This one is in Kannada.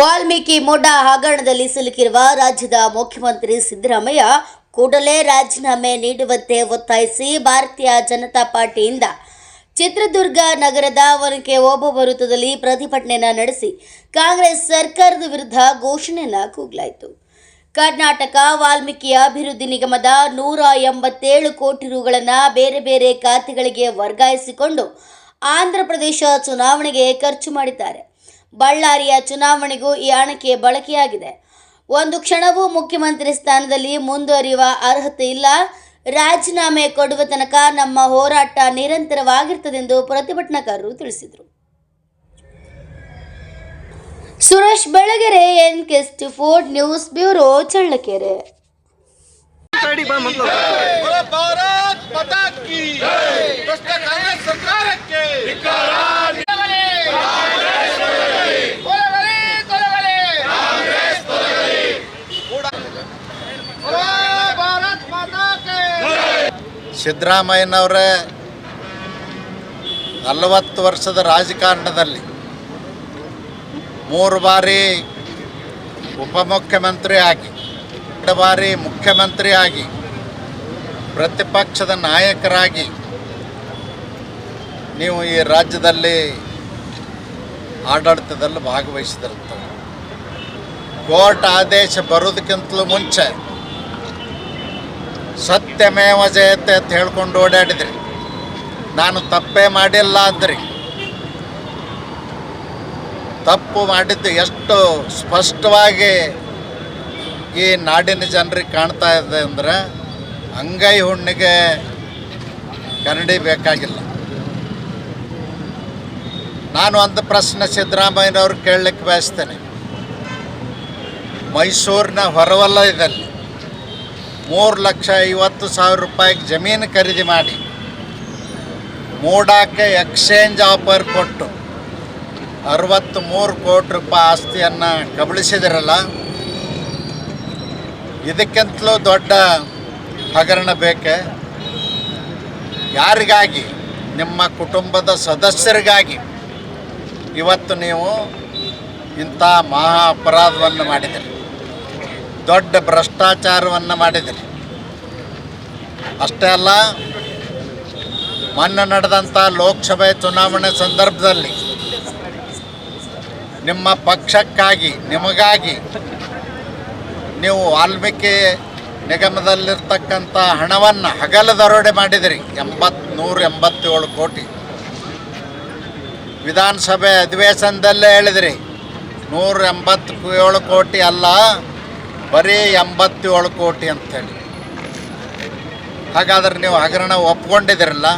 ವಾಲ್ಮೀಕಿ ಮೊಡ್ಡ ಹಗರಣದಲ್ಲಿ ಸಿಲುಕಿರುವ ರಾಜ್ಯದ ಮುಖ್ಯಮಂತ್ರಿ ಸಿದ್ದರಾಮಯ್ಯ ಕೂಡಲೇ ರಾಜೀನಾಮೆ ನೀಡುವಂತೆ ಒತ್ತಾಯಿಸಿ ಭಾರತೀಯ ಜನತಾ ಪಾರ್ಟಿಯಿಂದ ಚಿತ್ರದುರ್ಗ ನಗರದ ಒನಕೆ ಓಬವ್ವ ವೃತ್ತದಲ್ಲಿ ಪ್ರತಿಭಟನೆಯನ್ನು ನಡೆಸಿ ಕಾಂಗ್ರೆಸ್ ಸರ್ಕಾರದ ವಿರುದ್ಧ ಘೋಷಣೆಯನ್ನು ಕೂಗಲಾಯಿತು. ಕರ್ನಾಟಕ ವಾಲ್ಮೀಕಿ ಅಭಿವೃದ್ಧಿ ನಿಗಮದ ನೂರ ಎಂಬತ್ತೇಳು ಕೋಟಿ ರುಗಳನ್ನು ಬೇರೆ ಬೇರೆ ಖಾತೆಗಳಿಗೆ ವರ್ಗಾಯಿಸಿಕೊಂಡು ಆಂಧ್ರ ಪ್ರದೇಶ ಚುನಾವಣೆಗೆ ಖರ್ಚು ಮಾಡಿದ್ದಾರೆ. ಬಳ್ಳಾರಿಯ ಚುನಾವಣೆಗೂ ಈ ಅಣಕೆ ಬಳಕೆಯಾಗಿದೆ. ಒಂದು ಕ್ಷಣವೂ ಮುಖ್ಯಮಂತ್ರಿ ಸ್ಥಾನದಲ್ಲಿ ಮುಂದುವರಿಯುವ ಅರ್ಹತೆ ಇಲ್ಲ. ರಾಜೀನಾಮೆ ಕೊಡುವ ತನಕ ನಮ್ಮ ಹೋರಾಟ ನಿರಂತರವಾಗಿರ್ತದೆಂದು ಪ್ರತಿಭಟನಾಕಾರರು ತಿಳಿಸಿದರು. ಸುರೇಶ್ ಬೆಳಗೆರೆ ಎನ್ ಕೆಸ್ಟ್ ಫೋರ್ಡ್ ನ್ಯೂಸ್ ಬ್ಯೂರೋ ಚಳ್ಳಕೆರೆ. ಸಿದ್ದರಾಮಯ್ಯನವರೇ ನಲವತ್ತು ವರ್ಷದ ರಾಜಕಾರಣದಲ್ಲಿ ಮೂರು ಬಾರಿ ಉಪಮುಖ್ಯಮಂತ್ರಿ ಆಗಿ, ಎರಡು ಬಾರಿ ಮುಖ್ಯಮಂತ್ರಿ ಆಗಿ, ಪ್ರತಿಪಕ್ಷದ ನಾಯಕರಾಗಿ ನೀವು ಈ ರಾಜ್ಯದಲ್ಲಿ ಆಡಳಿತದಲ್ಲಿ ಭಾಗವಹಿಸಿದಿರುತ್ತದೆ ಕೋರ್ಟ್ ಆದೇಶ ಬರೋದಕ್ಕಿಂತಲೂ ಮುಂಚೆ ಸತ್ಯಮೇವ ಜಯತೆ ಅಂತ ಹೇಳ್ಕೊಂಡು ಓಡಾಡಿದ್ರಿ. ನಾನು ತಪ್ಪೇ ಮಾಡಿಲ್ಲ ಅಂದ್ರಿ. ತಪ್ಪು ಮಾಡಿದ್ದು ಎಷ್ಟು ಸ್ಪಷ್ಟವಾಗಿ ಈ ನಾಡಿನ ಜನರಿಗೆ ಕಾಣ್ತಾ ಇದೆ ಅಂದರೆ ಅಂಗೈ ಹುಣ್ಣಿಗೆ ಕನ್ನಡಿ ಬೇಕಾಗಿಲ್ಲ. ನಾನು ಒಂದು ಪ್ರಶ್ನೆ ಸಿದ್ದರಾಮಯ್ಯನವ್ರು ಕೇಳಲಿಕ್ಕೆ ಬಯಸ್ತೇನೆ. ಮೈಸೂರಿನ ಹೊರವಲಯದಲ್ಲಿ ಮೂರು ಲಕ್ಷ ಐವತ್ತು ಸಾವಿರ ರೂಪಾಯಿಗೆ ಜಮೀನು ಖರೀದಿ ಮಾಡಿ ಮೂಡಾಕ್ಕೆ ಎಕ್ಸ್ಚೇಂಜ್ ಆಫರ್ ಕೊಟ್ಟು ಅರವತ್ತು ಮೂರು ಕೋಟಿ ರೂಪಾಯಿ ಆಸ್ತಿಯನ್ನು ಕಬಳಿಸಿದಿರಲ್ಲ? ಇದಕ್ಕಿಂತಲೂ ದೊಡ್ಡ ಹಗರಣ ಬೇಕೆ? ಯಾರಿಗಾಗಿ? ನಿಮ್ಮ ಕುಟುಂಬದ ಸದಸ್ಯರಿಗಾಗಿ? ಇವತ್ತು ನೀವು ಇಂಥ ಮಹಾ ಅಪರಾಧವನ್ನು ಮಾಡಿದಿರಿ. ದೊಡ್ಡ ಭ್ರಷ್ಟಾಚಾರವನ್ನು ಮಾಡಿದ್ರಿ. ಅಷ್ಟೇ ಅಲ್ಲ, ಮೊನ್ನೆ ನಡೆದಂಥ ಲೋಕಸಭೆ ಚುನಾವಣೆ ಸಂದರ್ಭದಲ್ಲಿ ನಿಮ್ಮ ಪಕ್ಷಕ್ಕಾಗಿ, ನಿಮಗಾಗಿ ನೀವು ವಾಲ್ಮೀಕಿ ನಿಗಮದಲ್ಲಿರ್ತಕ್ಕಂಥ ಹಣವನ್ನು ಹಗಲ ದರೋಡೆ ಮಾಡಿದಿರಿ ಎಂಬತ್ತು ನೂರ ಎಂಬತ್ತೇಳು ಕೋಟಿ. ವಿಧಾನಸಭೆ ಅಧಿವೇಶನದಲ್ಲೇ ಹೇಳಿದಿರಿ, ನೂರ ಎಂಬತ್ತು ಏಳು ಕೋಟಿ ಅಲ್ಲ ಬರೀ ಎಂಬತ್ತೇಳು ಕೋಟಿ ಅಂಥೇಳಿ ಹಾಗಾದ್ರೆ ನೀವು ಹಗರಣ ಒಪ್ಕೊಂಡಿದ್ದೀರಲ್ಲ?